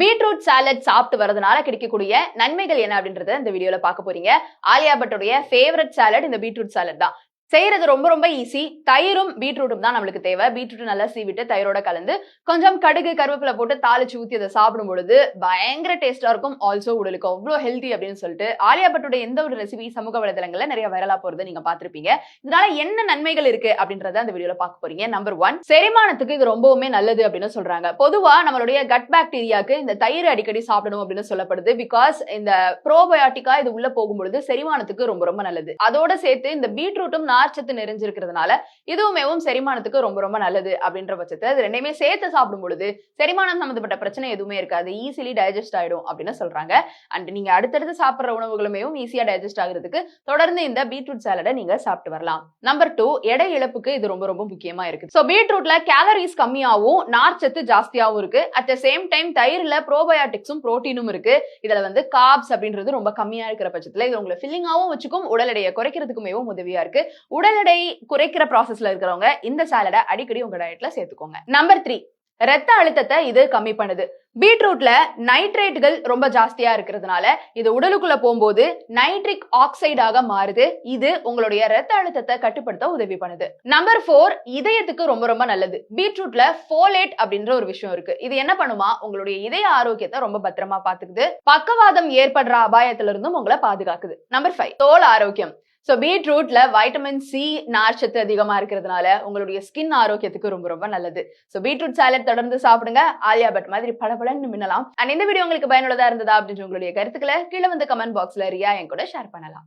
Beetroot salad சாப்பிட்டு வரதுனால கிடைக்கக்கூடிய நன்மைகள் என்ன அப்படின்றத இந்த வீடியோல பார்க்க போறீங்க. ஆலியா பட்டோடைய ஃபேவரட் சாலட் இந்த பீட்ரூட் சாலட் தான். செய்யறது ரொம்ப ரொம்ப ஈஸி தயிரும் பீட்ரூட்டும் தான் நம்மளுக்கு தேவை. பீட்ரூட் நல்லா சீவிட்டு தயிரோட கலந்து கொஞ்சம் கடுகு கருவேப்பிலை போட்டு தாளிச்சு ஊத்தி அதை சாப்பிடும் பொழுது பயங்கர டேஸ்டா இருக்கும். ஆல்சோ உடலுக்கு அவ்வளோ ஹெல்தி அப்படின்னு சொல்லிட்டு ஆலியா பட்டோட எந்த ஒரு ரெசிபி சமூக வலைதளங்கள்ல நிறைய வைரலா போறது நீங்க பாத்திருப்பீங்க இதனால என்ன நன்மைகள் இருக்கு அப்படின்றத அந்த வீடியோல பார்க்க போறீங்க. நம்பர் ஒன் செரிமானத்துக்கு இது ரொம்பவுமே நல்லது அப்படின்னு சொல்றாங்க. பொதுவா நம்மளுடைய கட் பாக்டீரியாக்கு இந்த தயிர் அடிக்கடி சாப்பிடணும் அப்படின்னு சொல்லப்படுது. பிகாஸ் இந்த ப்ரோபயோட்டிக்கா இது உள்ள போகும்பொழுது செரிமானத்துக்கு ரொம்ப ரொம்ப நல்லது. அதோட சேர்த்து இந்த பீட்ரூட்டும் நார்ச்சத்து நிறைஞ்சிருக்கிறதுனால இதுவுமேவும் செரிமானத்துக்கு ரொம்ப ரொம்ப நல்லது அப்படின்ற பட்சத்தை இது ரெண்டையுமே சேர்த்து சாப்பிடும் பொழுது செரிமானம் சம்மந்தப்பட்ட பிரச்சனை எதுவுமே இருக்காது. ஈஸிலி டைஜஸ்ட் ஆயிடும் அப்படின்னு சொல்றாங்க. அண்ட் நீங்க அடுத்தடுத்து சாப்பிடுற உணவுகளுமேவும் ஈஸியா டைஜஸ்ட் ஆகுறதுக்கு தொடர்ந்து இந்த பீட்ரூட் சாலடை நீங்க சாப்பிட்டு வரலாம். நம்பர் டூ எடை இழப்புக்கு இது ரொம்ப ரொம்ப முக்கியமா இருக்கு. ஸோ பீட்ரூட்ல கேலரிஸ் கம்மியாகவும் நார்ச்சத்து ஜாஸ்தியாகவும் இருக்கு. அட் த சேம் டைம் தயிர்ல ப்ரோபயோட்டிக்ஸும் புரோட்டீனும் இருக்கு. இதுல வந்து காப்ஸ் அப்படின்றது ரொம்ப கம்மியா இருக்கிற பட்சத்துல இது உங்களை ஃபில்லிங்காவும் வச்சுக்கும் உடல் எடையை குறைக்கிறதுக்குமே உதவியா இருக்கு. உடல் எடை குறைக்கிற ப்ராசஸ்ல இருக்கிறவங்க இந்த சாலடை அடிக்கடி உங்க டயட்ல சேர்த்துக்கோங்க. நம்பர் த்ரீ ரத்த அழுத்தத்தை இது கம்மி பண்ணுது. பீட்ரூட்ல நைட்ரேட்டுகள் ரொம்ப ஜாஸ்தியா இருக்கிறதுனால இது உடலுக்குள்ள போகும்போது நைட்ரிக் ஆக்சைடாக மாறுது. இது உங்களுடைய ரத்த அழுத்தத்தை கட்டுப்படுத்த உதவி பண்ணுது. நம்பர் ஃபோர் இதயத்துக்கு ரொம்ப ரொம்ப நல்லது. பீட்ரூட்ல ஃபோலேட் அப்படின்ற ஒரு விஷயம் இருக்கு. இது என்ன பண்ணுமா? உங்களுடைய இதய ஆரோக்கியத்தை ரொம்ப பத்திரமா பாத்துக்குது பக்கவாதம் ஏற்படுற அபாயத்துல இருந்தும் உங்களை பாதுகாக்குது. நம்பர் ஃபைவ் தோல் ஆரோக்கியம். ஸோ பீட்ரூட்ல வைட்டமின் சி நார்ச்சத்து அதிகமா இருக்கிறதுனால உங்களுடைய ஸ்கின் ஆரோக்கியத்துக்கு ரொம்ப ரொம்ப நல்லது. ஸோ பீட்ரூட் சாலட் தொடர்ந்து சாப்பிடுங்க. ஆலியா பட் மாதிரி பளபளன்னு மின்னலாம். அண்ட் இந்த வீடியோ உங்களுக்கு பயனுள்ளதா இருந்ததா அப்படின்னு உங்களுடைய கருத்துக்களை கீழே வந்து கமெண்ட் பாக்ஸ்ல ரியா என் கூட ஷேர் பண்ணலாம்.